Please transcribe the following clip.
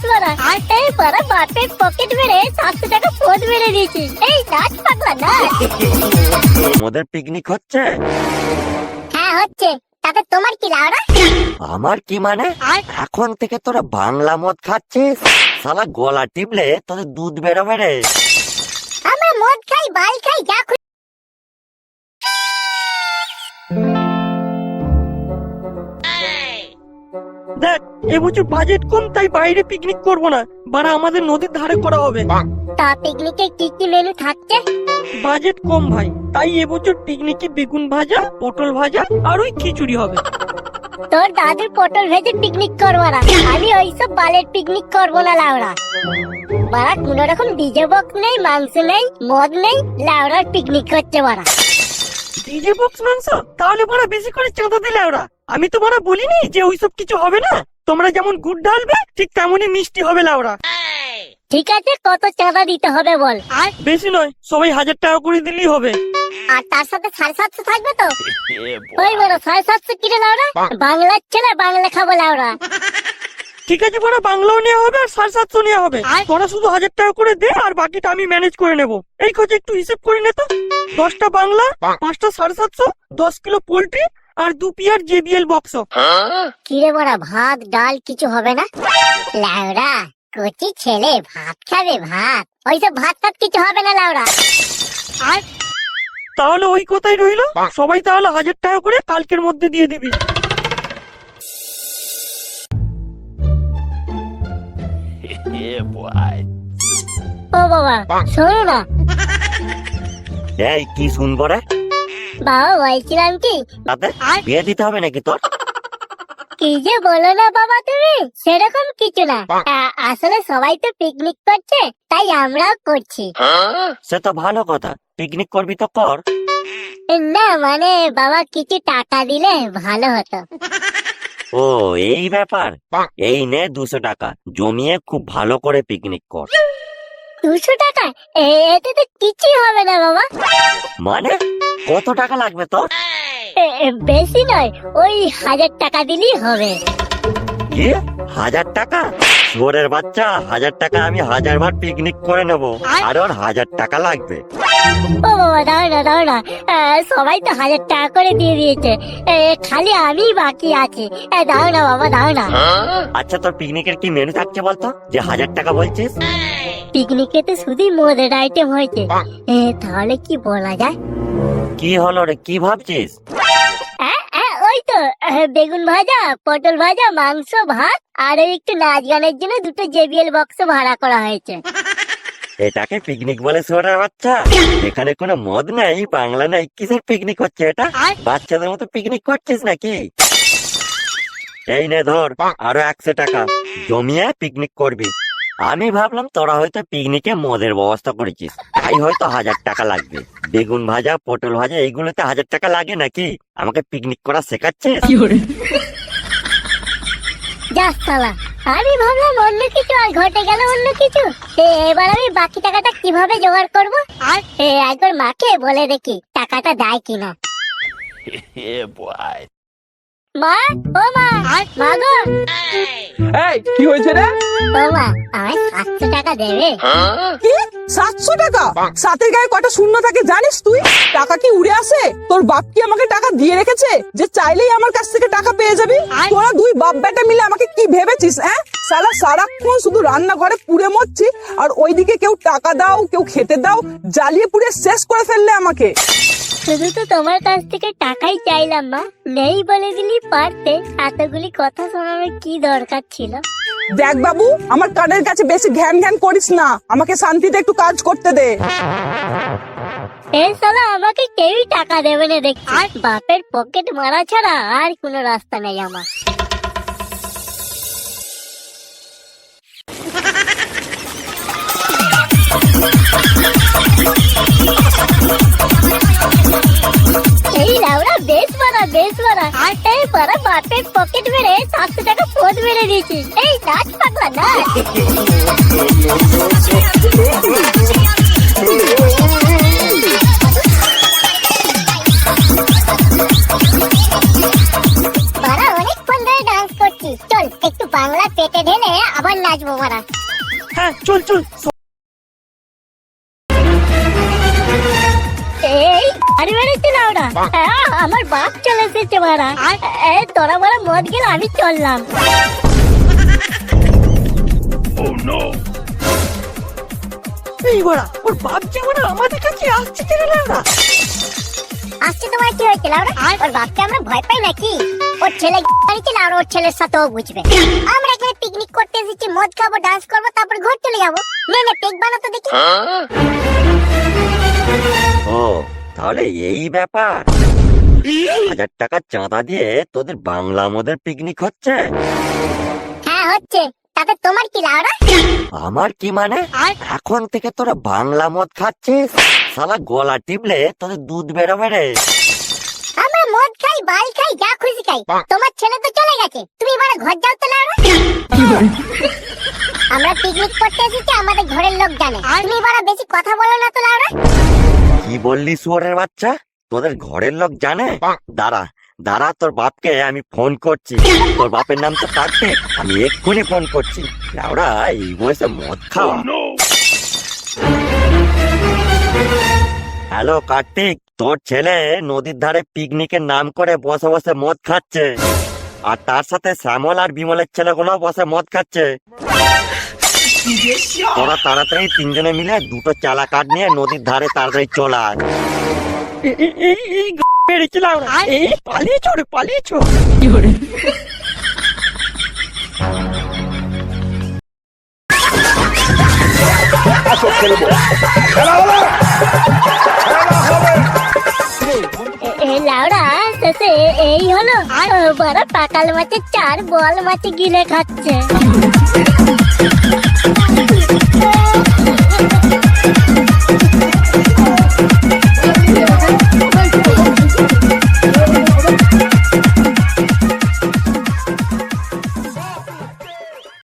বেশ বড়া এই বাপের পকেট মেরে সাতশো টাকা ফোন মেরে দিয়েছি। এই নাচ পাগলা নাচ। ওদের পিকনিক হচ্ছে? হ্যাঁ হচ্ছে। তাতে তোমার কি লাউরা? আমার কি মানে? এখন থেকে তোরা বাংলা মদ খাচ্ছিস? সালা গলা টিপলে তোদের দুধ বেরোবে রে। আমরা মদ খাই বাল খাই যা খুশি দেখ এবছর বাজেট কম তাই বাইরে পিকনিক করব না। বারা আমাদের নদীর ধারে করা হবে। তা পিকনিকে কি কি মেনু থাকছে? বাজেট কম ভাই তাই এবছর পিকনিকে বেগুন ভাজা পটল ভাজা আর ওই খিচুড়ি হবে। তোর দাদুর পটল ভেজে পিকনিক করব না। আমি ওইসব বালের পিকনিক করব না লাউড়া বাড়া কোন রকম ডিজে বক্স নেই মাংস নেই মদ নেই লাউড়ার পিকনিক করছে বাড়া। ডিজে বক্স মাংস? তাহলে মারা বেশি করে চাঁদা দিলে ওরা। আমি তো মারা বলিনি যে ওইসব কিছু হবে না। তোমরা যেমন গুড় ঢালবে ঠিক তেমনই মিষ্টি হবে লাউরা। ঠিক আছে কত চাঁদা দিতে হবে বল। আর বেশি নয় সবাই হাজার টাকা করে দিলেই হবে। আর তার সাথে সাড়ে সাতশো থাকবে তো? ওই বড় সাড়ে সাতশো কিনে লাউরা? বাংলার ছেলে বাংলা খাব লাউরা। ঠিক আছে বড় বাংলাও নেওয়া হবে আর সাড়ে সাতশো নেওয়া হবে। তোরা শুধু হাজার টাকা করে দে আর বাকিটা আমি ম্যানেজ করে নেব। এই খোঁজ একটু হিসেব করে নে তো। দশটা বাংলা পাঁচটা সাড়ে সাতশো দশ কিলো পোল্ট্রি আর দু পিয়ার জেবিএল বক্স কিরে বড়া ভাত ডাল কিছু হবে না? লাউরা কচি ছেলে ভাত খাবে ভাত। ওইসব ভাত টাত কিছু হবে না লাউরা। আর তাহলে ওই কথাই রইল। সবাই তাহলে হাজার টাকা করে কালকের মধ্যে দিয়ে দিবি। ও বাবা শোনো না। এই কি শুনব রে? বাবা বলছিলাম কি? তাতে বিয়ে দিতে হবে নাকি তোর? কি যে বলো না বাবা তুমি সেরকম কিছু না। আসলে সবাই তো পিকনিক করছে তাই আমরাও করছি। সে তো ভালো কথা পিকনিক করবি তো কর। না মানে বাবা কিছু টাকা দিলে ভালো হতো। ও এই ব্যাপার? এই নে দুশো টাকা। জমিয়ে খুব ভালো করে পিকনিক কর। দুশো টাকা? এ- এতে তো কিছুই হবে না বাবা। মানে? কত টাকা লাগবে তোর? বেশি নয় ওই হাজার টাকা দিলেই হবে। কি? হাজার টাকা? শুয়োরের বাচ্চা হাজার টাকা আমি হাজার বার পিকনিক করে নেব। আর ওর হাজার টাকা লাগবে। ও বাবা দাও না সবাই তো হাজার টাকা করে দিয়ে দিয়েছে। এ, খালি আমি বাকি আছি। দাও না বাবা দাও না। আচ্ছা তোর পিকনিকের কি মেনু থাকছে বলতো? যে হাজার টাকা বলছিস? পিকনিকে তো শুধুই মদের আইটেম হয়েছে। এ, তাহলে কি বলা যায়? কি হলো রে? কি ভাবছিস? বেগুন ভাজা পটল ভাজা মাংস ভাত আর ওই একটু নাচ গানের জন্য দুটো জেবিএল বক্স ভাড়া করা হয়েছে। এটাকে পিকনিক বলে শুয়োরের বাচ্চা। এখানে কোনো মদ নাই বাংলা নেই কিসের পিকনিক হচ্ছে এটা? বাচ্চাদের মতো পিকনিক করছিস নাকি? এই নে ধর আরও একশো টাকা। জমিয়ে পিকনিক করবি। আমি ভাবলাম তোরা হয়তো পিকনিকে মদের ব্যবস্থা করেছিস। তাই হয়তো হাজার টাকা লাগবে। বেগুন ভাজা পটল ভাজা এইগুলোতে হাজার টাকা লাগে নাকি? আমাকে পিকনিক করা শেখাচ্ছে যা আমি ভাবলাম অন্য কিছু আর ঘটে গেল অন্য কিছু। এবার আমি বাকি টাকাটা কীভাবে জোগাড় করব? আর? একবার মাকে বলে দেখি টাকাটা দেয় কিনা। মা ও মা মা গো। এই কি হয়েছে রে? ও মা আমায় সাতশো টাকা দেবে কি? সাতশো টাকা? সাতের গায়ে কটা শূন্য থাকে জানিস তুই? টাকা কি উড়ে আসে? তোর বাপ কি আমাকে টাকা দিয়ে রেখেছে? যে চাইলেই আমার কাছ থেকে টাকা পেয়ে যাবি? তোরা দুই বাপ বেটা মিলে আমাকে কি ভেবেছিস হ্যাঁ? সালা সারাক্ষণ শুধু রান্নাঘরে পুড়ে মরছি আর ওইদিকে কেউ টাকা দাও কেউ খেতে দাও জ্বালিয়ে পুড়ে শেষ করে ফেললে আমাকে। শুধু তো তোমার কাছ থেকে টাকাই চাইলাম মা। নেই বলে দিলি পারতে এতগুলি কথা শোনানোর কি দরকার ছিল? দেখ বাবু আমার কানের কাছে বেশি ঘ্যান ঘ্যান করিস না। আমাকে শান্তিতে একটু কাজ করতে দে। এই সালা আমাকে কেউই টাকা দেবে না দেখছি। বাপের পকেট মারা ছাড়া আর কোনো রাস্তা নেই আমার। আর বাপের পকেট মেরে সাতশো টাকা ফোন মেরে দিয়েছি এই, নাচ পাগলা করছি চল, একটু বাংলা পেটে ঢেলে আবার নাচবো বাড়া। হ্যাঁ চল চল। আরে বেড়েছে না ওরা? হ্যাঁ, আমার বাপ চলে এসেছে মারা। এই তোরা বড় মদ গেল আমি চললাম। এই বড়া ওর বাপ যেমন আমাদের কাছে আসছে কেন লাউড়া আসছে তোমার কি হয়েছে লাউরা? ওর বাপকে আমরা ভয় পাই নাকি? ওর ছেলে বাড়িতে লাউরা ওর ছেলের সাথেও বুঝবে। আমরা এখানে পিকনিক করতে এসেছি মদ খাব ডান্স করব তারপর ঘর চলে যাব। নে নে পেক বানাতো দেখি। ও তাহলে এই ব্যাপার। হাজার টাকা চাঁদা দিয়ে তোদের বাংলা মদের পিকনিক হচ্ছে। হ্যাঁ হচ্ছে। তাতে তোমার কি লাউরা আমার কি মানে? এখন থেকে তোরা বাংলা মদ খাচ্ছিস? সালা গলা টিপলে তোদের দুধ বেরোবে রে। আমরা মদ খাই বাল খাই যা খুশি খাই। তোমার ছেলে তো চলে গেছে। তুমি এবার ঘর যাও তো লাউরা। আমরা পিকনিক করতে এসেছি আমাদের ঘরের লোক জানে। তুমি এবার বেশি কথা বলো না তো লাউরা। কি বললি শুয়ারের বাচ্চা? তোদের ঘরের লোক জানে? দাঁড়া দাঁড়া তোর বাপকে আমি ফোন করছি। তোর বাপের নাম তো কার্তিক আমি এক্ষুনি ফোন করছি। ওরা এই বয়সে মদ খাওয়া হ্যালো কার্তিক তোর ছেলে নদীর ধারে পিকনিকের নাম করে বসে বসে মদ খাচ্ছে। আর তার সাথে শ্যামল আর বিমলের ছেলেগুলো বসে মদ খাচ্ছে। তোরা তাড়াতাড়ি তিনজনে মিলে দুটো চালা কাঠ নিয়ে নদীর ধারে তাড়াতাড়ি চলা পালিয়ে চড় পালিয়ে লাউড়া বড় পাকাল মাছে চার বল মাছে গিলে খাচ্ছে।